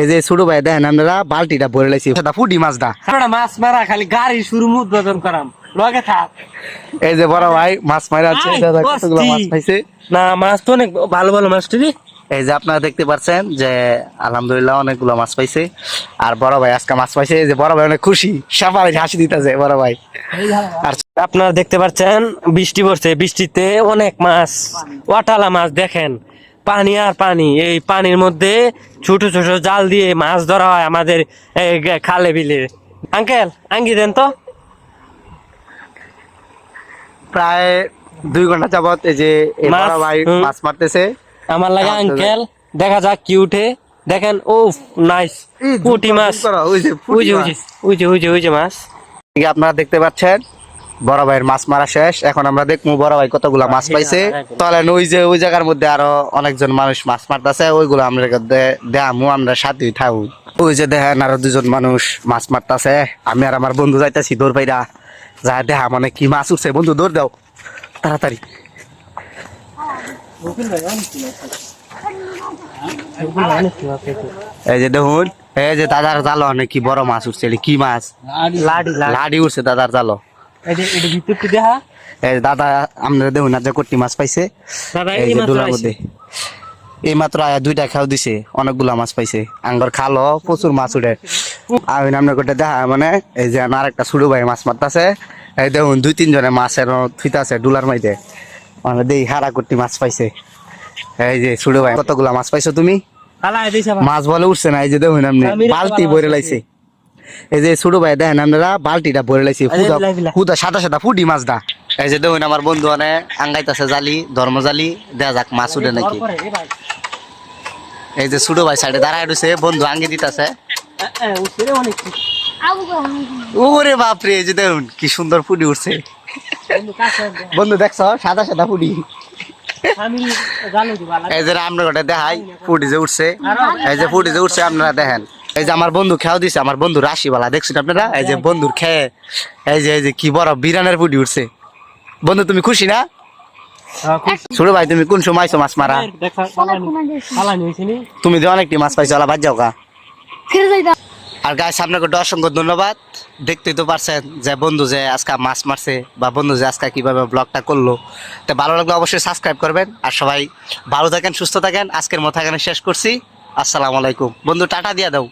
এই যে ছোট ভাই দেখেন আমরা বালতিটা ভরে লাইছি। সেটা ফুটি মাছটা আমরা মাছ মারা খালি গাড়ি শুরু উদ্বোধন করাম। লগে থাক। এই যে বড় ভাই মাছ মারা আছে দাদা কতগুলো মাছ পাইছে? না মাছ তো অনেক ভালো ভালো মাছ টিভি। এই যে আপনারা দেখতে পাচ্ছেন যে আলহামদুলিল্লাহ অনেকগুলো মাছ পাইছে। আর বড় ভাই আজকে মাছ পাইছে এই যে বড় ভাই অনেক খুশি সাফারে হাসি দিতেছে বড় ভাই। আর আপনারা দেখতে পাচ্ছেন বৃষ্টি পড়ছে বৃষ্টিতে অনেক মাছ ওয়াটালা মাছ দেখেন। পানি আর পানি এই পানির মধ্যে ছোট ছোট জাল দিয়ে মাছ ধরা হয় আমাদের খালে বিলে আঙ্কেল আঙ্গি দেন তো। প্রায় দুই ঘণ্টা যাবত এই যে মাছ, ভাই মাছ মারতেছে। আমার লাগে আঙ্কেল দেখা যাক কি উঠে। দেখেন ও নাইস। পুটি মাছ। ওই যে ওই যে ওই মাছ। যে ওই যে মাছ। আপনারা দেখতে পাচ্ছেন বড় ভাইয়ের মাছ মারা শেষ। এখন আমরা দেখব বড় ভাই কতগুলা মাছ পাইছে। তাহলে ওই যে ওই জায়গার মধ্যে আরও অনেকজন মানুষ মাছ মারতেছে ওইগুলো আমরা দেখামু আমরা সাথে থাকু ওই যে দেখেন আরও দুজন মানুষ মাছ মারতেছে। আমি আর আমার বন্ধু যাইতেছি দৌড় পাইরা। যা দেখা মানে কি মাছ উঠছে? বন্ধু দৌড় দাও। তাড়াতাড়ি। এই যে দেখুন এই যে দাদার জালো অনেক কি বড় মাছ উঠছে কি মাছ? লাডি লাডি। লাডি উঠছে দাদার জালো। দাদা দেখুন যে কটি মাছ পাইছে। এই এই যে মাছ মধ্যে। এই মাত্র আয়া দুইটা খাও দিছে অনেকগুলা মাছ পাইছে। আঙ্গর খালো প্রচুর মাছ উঠে। আমি নামনে কোটা দেখা মানে এই যে আর একটা ছোট ভাই মাছ মারতাছে। এই দেখুন দুই তিনজনে মাছের থুইতাছে ডুলার মাইতে। মানে দেই হারা কোটি মাছ পাইছে। এই যে ছোট ভাই কতগুলা মাছ পাইছো তুমি? মাছ বলে উঠছে না এই যে দেখুন আপনি বালতি মাছ লাইছে। এই যে ছোট ভাই দেখেন আমরা বালতিটা ভরে লাইছি হুদা সাদা সাদা ফুটি মাছ দা। এই যে দেখুন আমার বন্ধু অনে আঙ্গাইতাছে জালি ধর্ম জালি দেয়া যাক মাছ উঠে নাকি। এই যে ছোট ভাই সাইডে দাঁড়ায় রয়েছে বন্ধু আঙ্গি দিতাছে। ওরে বাপরে এই যে দেখুন কি সুন্দর ফুটি উঠছে। বন্ধু দেখছ? সাদা সাদা ফুটি এই যে আমরা গোটা দেখাই ফুটি যে উঠছে। এই যে ফুটি যে উঠছে আপনারা দেখেন। এই যে আমার বন্ধু খেয়াও দিছে আমার বন্ধু রাশিবালা দেখছেন আপনারা? এই যে বন্ধুর খেয়ে এই যে এই যে কি বড় বিরানের ফুটি উঠছে। বন্ধু তুমি খুশি না? ছোট ভাই তুমি কোন সময় মাছ মারা? তুমি যে অনেকটি মাছ পাইছো আলা যাও কা আর সামনে করতে অসংখ্য ধন্যবাদ। দেখতেই তো পারছেন যে বন্ধু যে আজকে মাছ মারছে বা বন্ধু যে আজকে কীভাবে ব্লগটা করল। তো ভালো লাগলে অবশ্যই সাবস্ক্রাইব করবেন। আর সবাই ভালো থাকেন সুস্থ থাকেন। আজকের মতো এখানে শেষ করছি। আসসালামু আলাইকুম। বন্ধু টাটা দিয়ে দাও।